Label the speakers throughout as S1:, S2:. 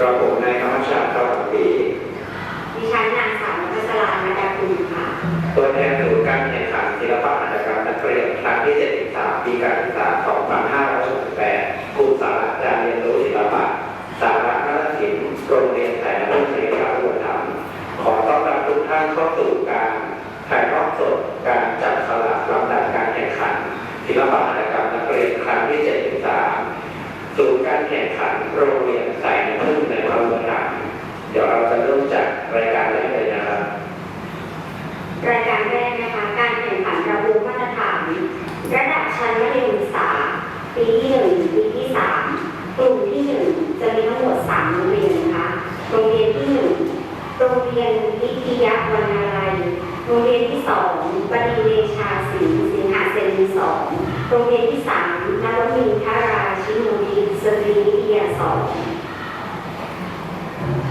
S1: กระผมนายธรรมชาติตลอดปี
S2: ดิฉันนางสาวนัชลานาดาคุณค่ะ
S1: ตัวแทนศูนย์การแข่งขันศิลปะหัตถกรรมนักเรียนครั้งที่ 73 ปีการศึกษา 2568ครูสาระการเรียนรู้ศิลปะ สาระนาฏศิลป์โรงเรียนสายน้ำศิลปะอุปถัมภ์ขอต้อนรับทุกท่านเข้าสู่การถ่ายทอดสดการจับสลากลำดับการแข่งขันศิลปะหัตถกรรมนักเรียนครั้งที่ 73ศูนย์การแข่งขันโรงเรียน ใสายน้ำพึ่งในพระอุปถัมภ์เดี๋ยวเราจะเริ่มจากรายการแรกเลยนะครับ
S2: รายการแรกนะคะ การแข่งขันระบุมาตรฐาน ระดับชั้นมัธยมศึกษา ปีที่หนึ่งปีที่สามกลุ่มที่หนึ่งจะมีทั้งหมดสามโรงเรียนนะคะ โรงเรียนที่หนึ่งโรงเรียนวิทยาวรรณาลัยโรงเรียนที่สองบดีเดชาศิลป์สิงหาเซนสองโรงเรียนที่สามนวมินทราชินูทิศสตรีวิทยาสอง Thank you.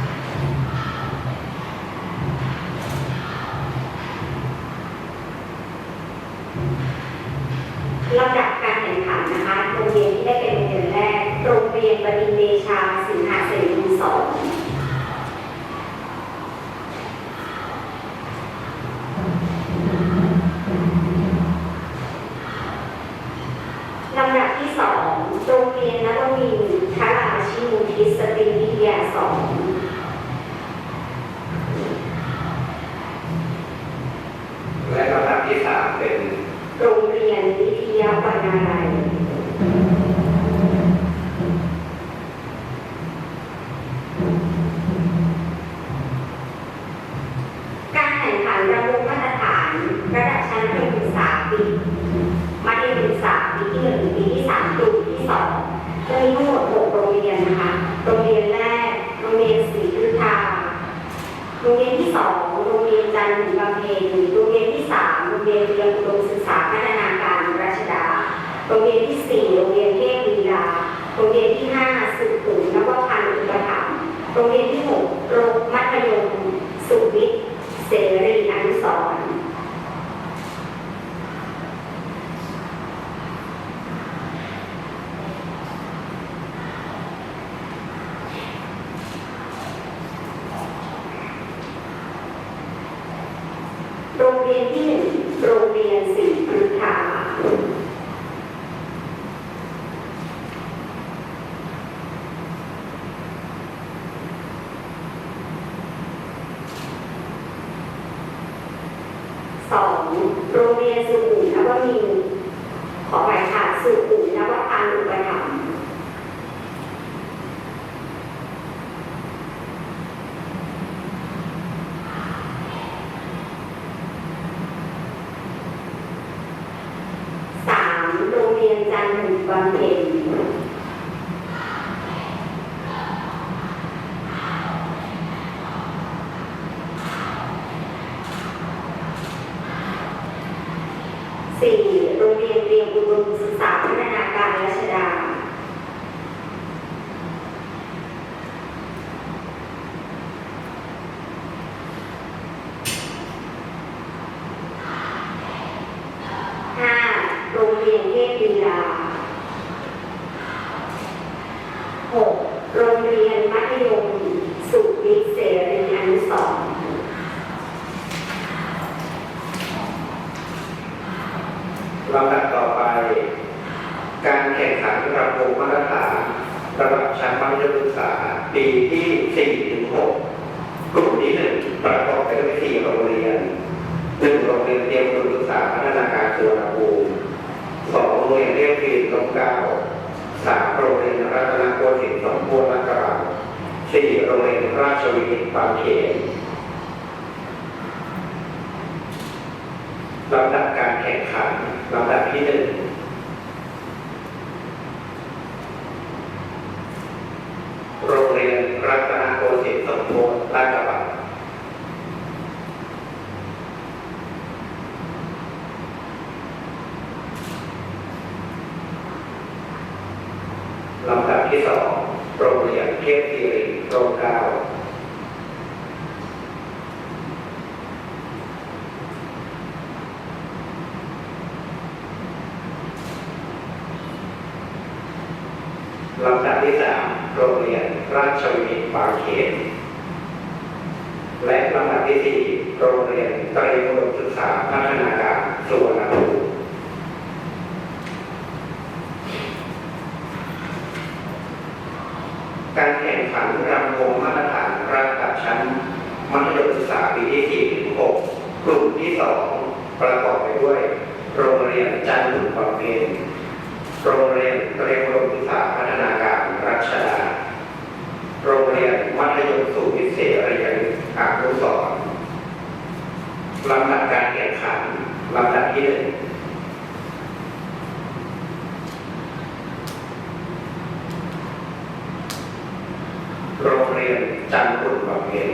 S2: ลำดับการแข่งขันลำดับที่หนึ่
S1: ง โรงเรียนรัตนโกสินทร์สมบูรณ์ลาดกระบังลำดับที่สองโรงเรียนเทพศิริโรงเกล้าลำดับที่สามโรงเรียน ราชวินิตบางเขน และลำดับที่สี่โรงเรียนไตรอุดมศึกษาพัฒนาการสุวรรณภูมิ การแข่งขันรำวงมาตรฐานระดับชั้นมัธยมศึกษาปีที่สี่ถึงหกลุ่มที่สองประกอบไปด้วย โรงเรียนจันทร์บุญบำเพ็ญโรงเรียนเตรียมอุดมศึกษาพัฒนาการรัชดา โรงเรียนมัธยมสูงวิเศษเรียนอนุสรณ์ลำดับการแข่งขันลำดับที่หนึ่งโรงเรียนจันทร์บุญบำเพ็ญ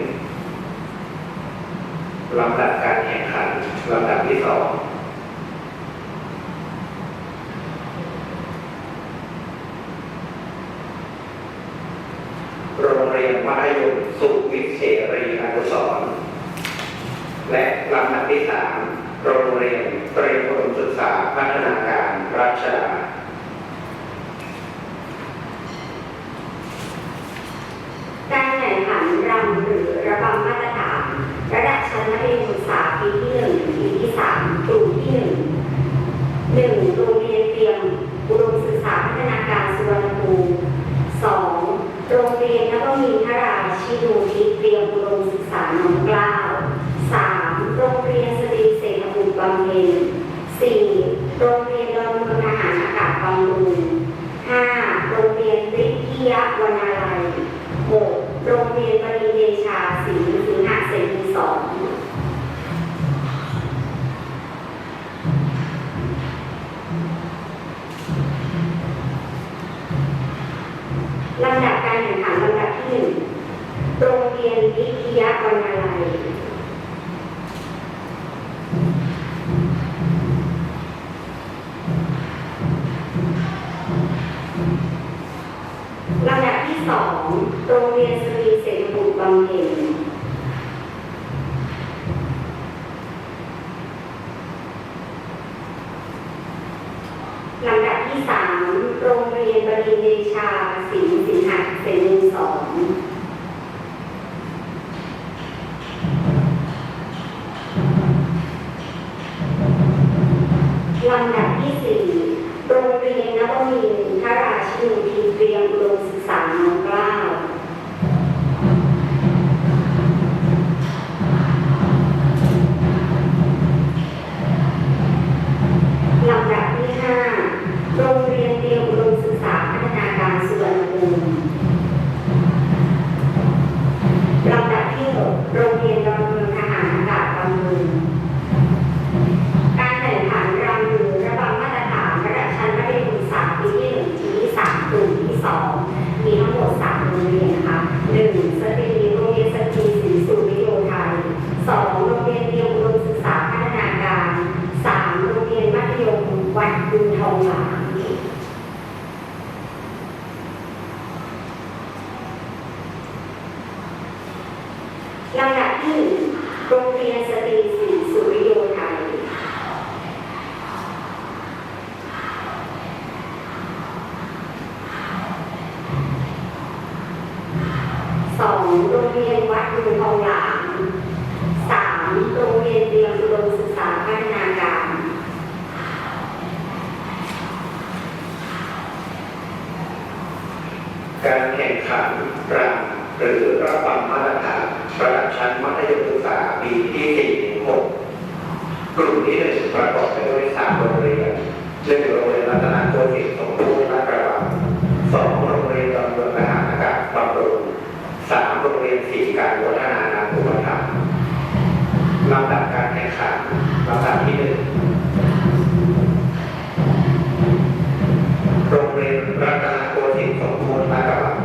S1: ลำดับการแข่งขันลำดับที่สองโรงเรียนมัธยมสุวิเศษรีอนุสรและลำดับที่สามโรงเรียนเตรียมอุดมศึกษาพัฒนาการรัชดา
S2: การแข่งขันรำหรือระบำมาต ระดับชั้นมัธยนศึกษาปีที่หนึ่งถึงปีที่สามกลุ่มที่หนึ่งหนึ่งโรงเรียนเตรียมอุดมศึกษาพัฒนาการสุวรรณภูมิสองโรงเรียนนวมินทราชินูทิศเตรียมอุดมศึกษาหนองกล้าสามโรงเรียนสตรีเศรษฐบุตรบำเพ็ญสี่โรงเรียนดอนเมืองทหารอากาศบำรุงห้าโรงเรียนวิทยาวนาลัย หกโรงเรียนบริเดชาศรีสิงหเสรีสอง ลำดับการแข่งขันลำดับที่หนึ่งโรงเรียนวิทยาวนาลัย ลำดับที่สอง โรงเรียนสตรีเศรษฐบุตรบำเพ็ญลำดับที่สาม โรงเรียนบริเดชาศรีสิงหเสรีสอง ลำดับที่สี่โรงเรียนนวมินทราชินูทิศเตรียมอุดมศึกษาน้องเกล้า ลำดับที่ห้าโรงเรียนเตรียมอุดมศึกษาพัฒนาการสุวรรณภูมิลำดับที่หกโรงเรียนดอนเมืองทหารอากาศบำรุง การแข่งขันรำหรือระบำมาตรฐานระดับชั้นมัธยมศึกษาปีที่หนึ่งถึงที่สามกลุ่มที่สองมีทั้งหมดสามโรงเรียนนะคะหนึ่งสตรีโรงเรียนสตรีศรีสุริโยไทยสองโรงเรียนเตรียมอุดมศึกษาพัฒนาการสามโรงเรียนมัธยมวัดบุญทองหลางลำดับที่หนึ่งโรงเรียนสตรีศรีสุริโยไทย ส องโรงเรียนวัดบุญทองหลางสามโรงเรียนเตรียมอุดมศึกษาพัฒนาการ
S1: การแข่งขันรำหรือระบำมาตรฐานระดับชั้นมัธยมศึกษาปีที่4ถึง6กลุ่มที่หนึ่งประกอบไปด้วยสามโรงเรียนหนึ่งโรงเรียนรัตนโกสินทร์สมบูรณ์ลาดกระบังสองโรงเรียนดอนเมืองทหารอากาศบำรุงสามโรงเรียนศรีการวัฒนานาภูมิธรรมลำดับการแข่งขันลำดับที่หนึ่ง โรงเรียนรัตนโกสินทร์สมบูรณ์ลาดกระบัง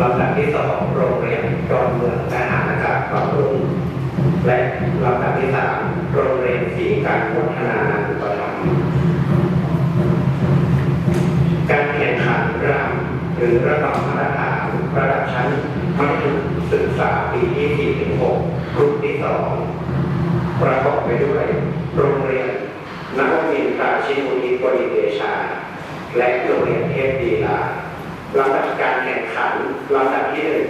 S1: ลำดับที่สองโรงเรียนดอนเมืองทหารอากาศบำรุงและลำดับที่สามโรงเรียนศรีการวัฒนาอุปถัมภ์การแข่งขันรำหรือระดับมาตรฐานระดับชั้นมัธยมศึกษาปีที่4ถึง6กลุ่มที่สองประกอบไปด้วย โรงเรียนนวมินทราชิมุนิบริเดชา และโรงเรียนเทพดีลา ลำดับการแข่งขันลำดับที่หนึ่ง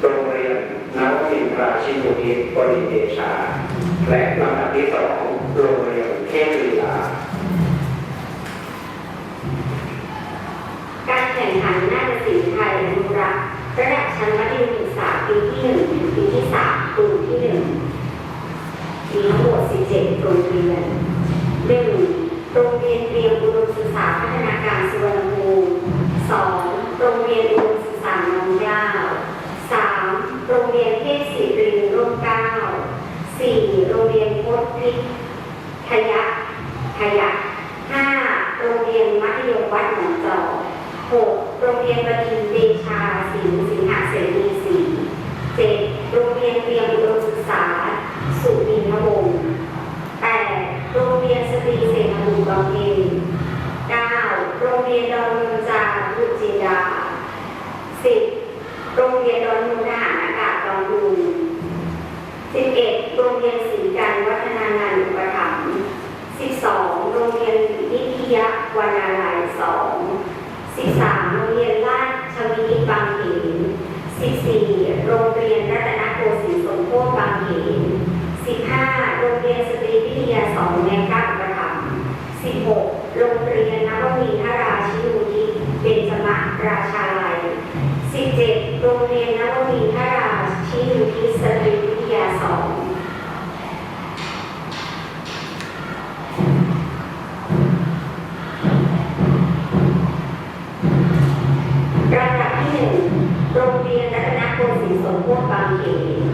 S1: โรงเรียนนวมินทราชิมุนิบริเดชา และลำดับที่สองโรงเรียนเทพดีลา
S2: การแข่งขันนาฏศิลป์ไทยอนุรักษ์ระดับชั้นมัธยมศึกษาปีที่หนึ่งถึงปีที่สามกลุ่มที่หนึ่งมีทั้งหมด17โรงเรียนหนึ่งโรงเรียนเตรียมอุดมศึกษาพัฒนาการสุวรรณภูมิสอง โรงเรียนอุดมศึกษาน้องเกล้าสามโรงเรียนเทพศิรินร่มเก้าสี่โรงเรียนพจน์พิทยะทยักห้าโรงเรียนมัธยมวัดหนองจอกหกโรงเรียนประดินเดชาศิลป์สิงหาเสรีสี่เจ็ดโรงเรียนเตรียมอุดมศึกษา สุวินทวงศ์แปดโรงเรียนสตรีเสนาบุรีบางเพลเก้าโรงเรียนดอนเมืองจารุจินดาสิบ โรงเรียนดอนมืองทหารอากาศบางดุงสิบเอ็ดโรงเรียนศรีการวัฒนางานอุปถัมภ์สิบสองโรงเรียนนิธิยวรรณาลัยสอง13 โรงเรียนราชวินิตบางเขน14 โรงเรียนรัตนโกสินทร์สมโพธิบางเขน15 โรงเรียนสตรีวิทยาสองในพระอุปถัมภ์16 โรงเรียนนวมินทราชินูทิเบญจมราชาลัย 17 โรงเรียนนวมินทราชินูทิสตรีวิทยาสอง ระดับที่หนึ่งโรงเรียนรัตนโกสินทร์สมโพธิบางเขน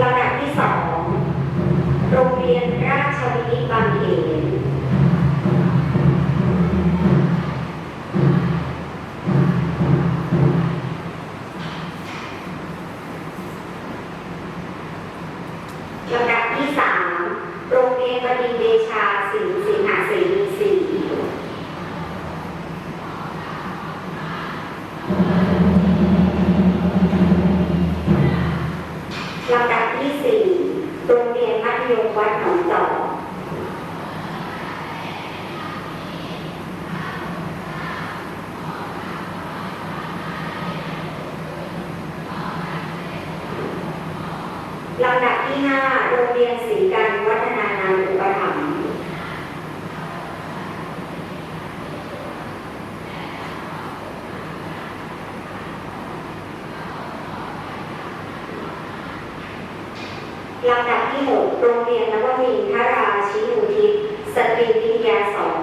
S2: ลำดับที่สองโรงเรียนราชวินิตบางเขนลำดับที่สามโรงเรียนบดินทร์เดชาศิลป์สิงหาเสรีสี่ลำดับที่สี่โรงเรียนมัธยมวัดหนองจอกลำดับที่ห้าโรงเรียนศรีการวัฒนานันท์อุปถัมภ์ ลำดับที่หกโรงเรียนนวมินทราชินูทิศสตรีวิทยาสอง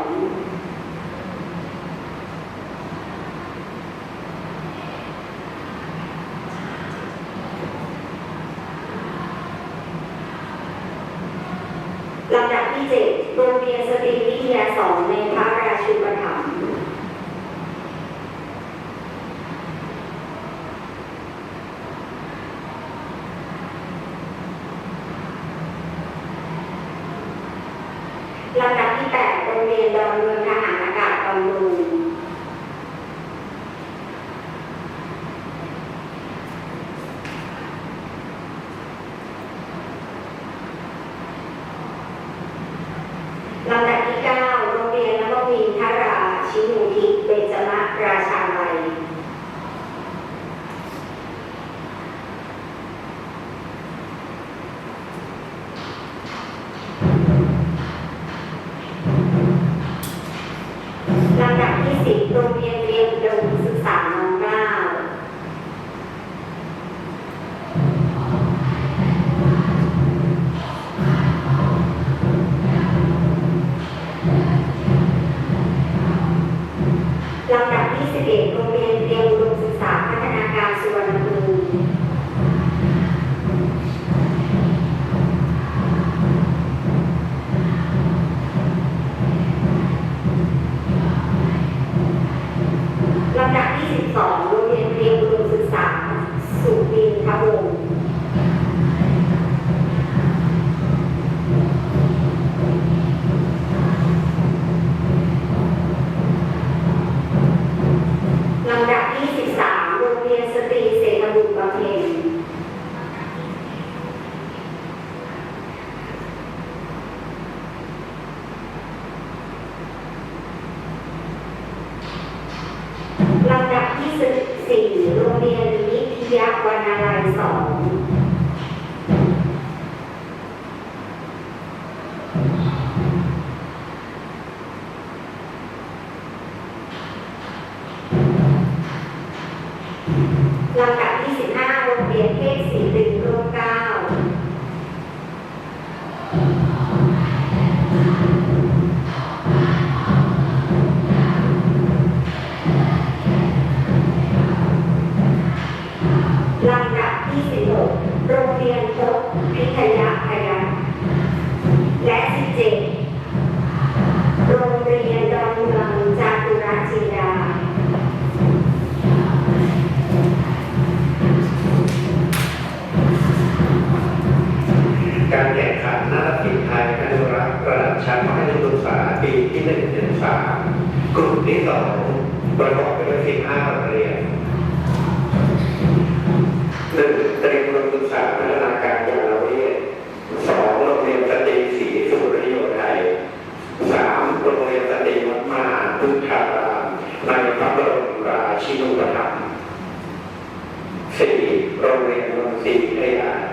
S2: ติเคยอ่าน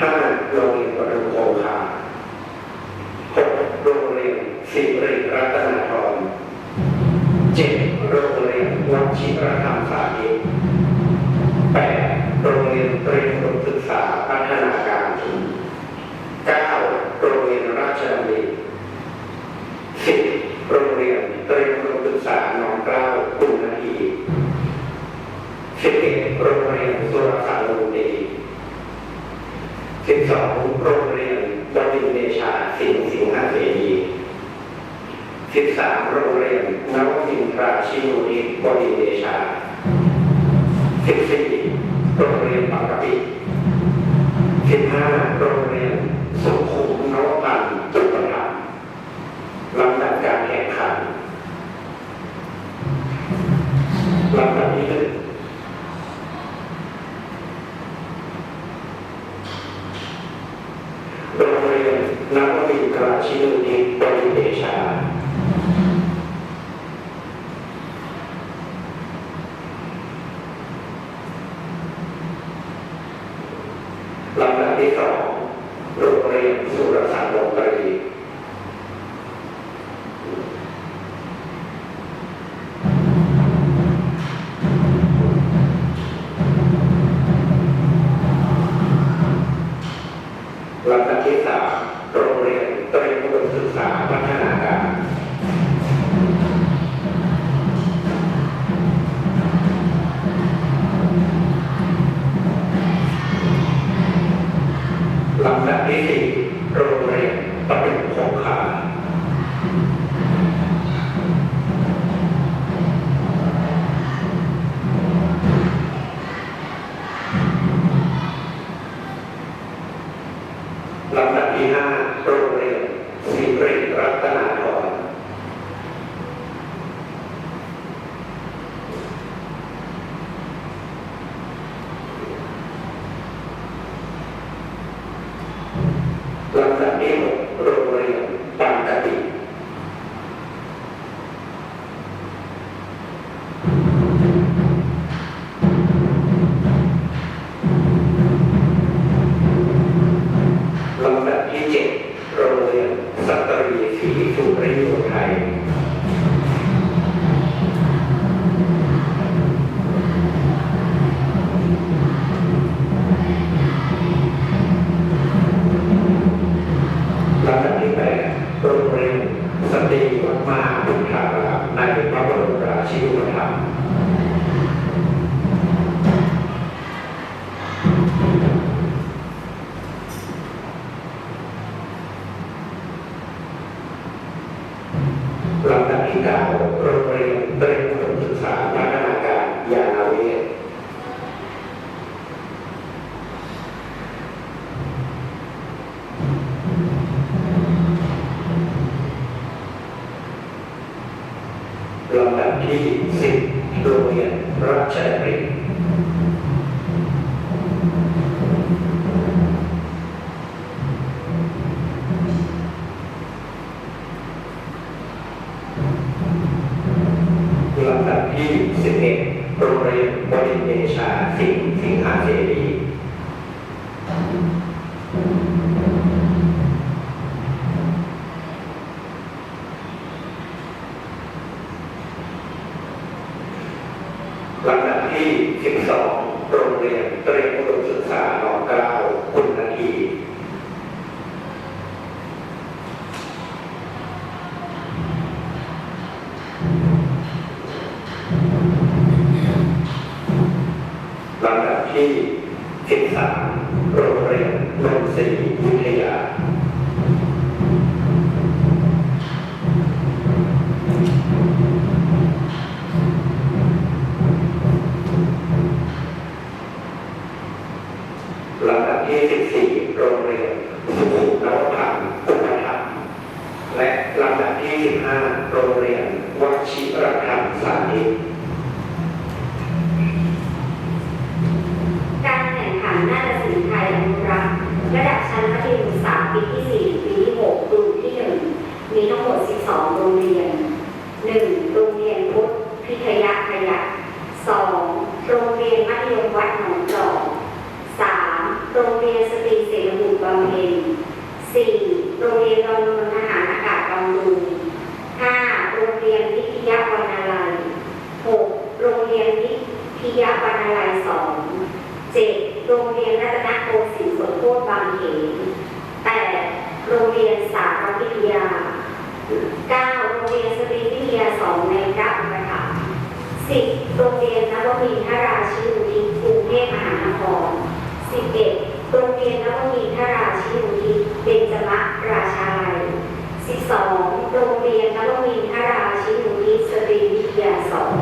S1: ห้า Amén. làm ra cái gì สู่ประยุทธ์
S2: ไทย การสอนเจ็ดโรงเรียนรัตนโกสินทร์สวโคตรบางเขนแปดโรงเรียนสารวิทยาเก้าโรงเรียนสตรีวิทยาสองในเก้าประถมสิบโรงเรียนนวมินทราชินุทิศกรุงเทพมหานครสิบเอ็ดโรงเรียนนวมินทราชินุทิเบญจมราชายสิบโรงเรียนนว
S1: มินทราชินุทิสตรีวิทยาสอง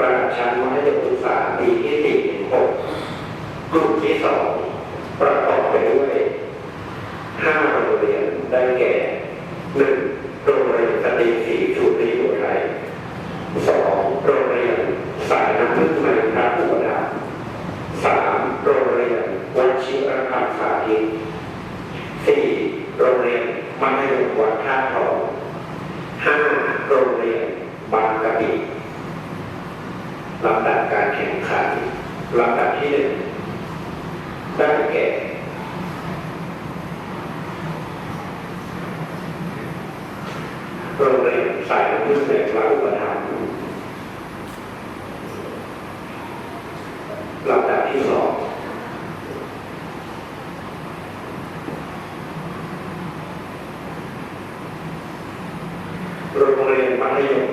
S1: ประชั้นมัธยมศึกษาปีที่สี่ถึงหกกลุ่มที่สอง มัธยม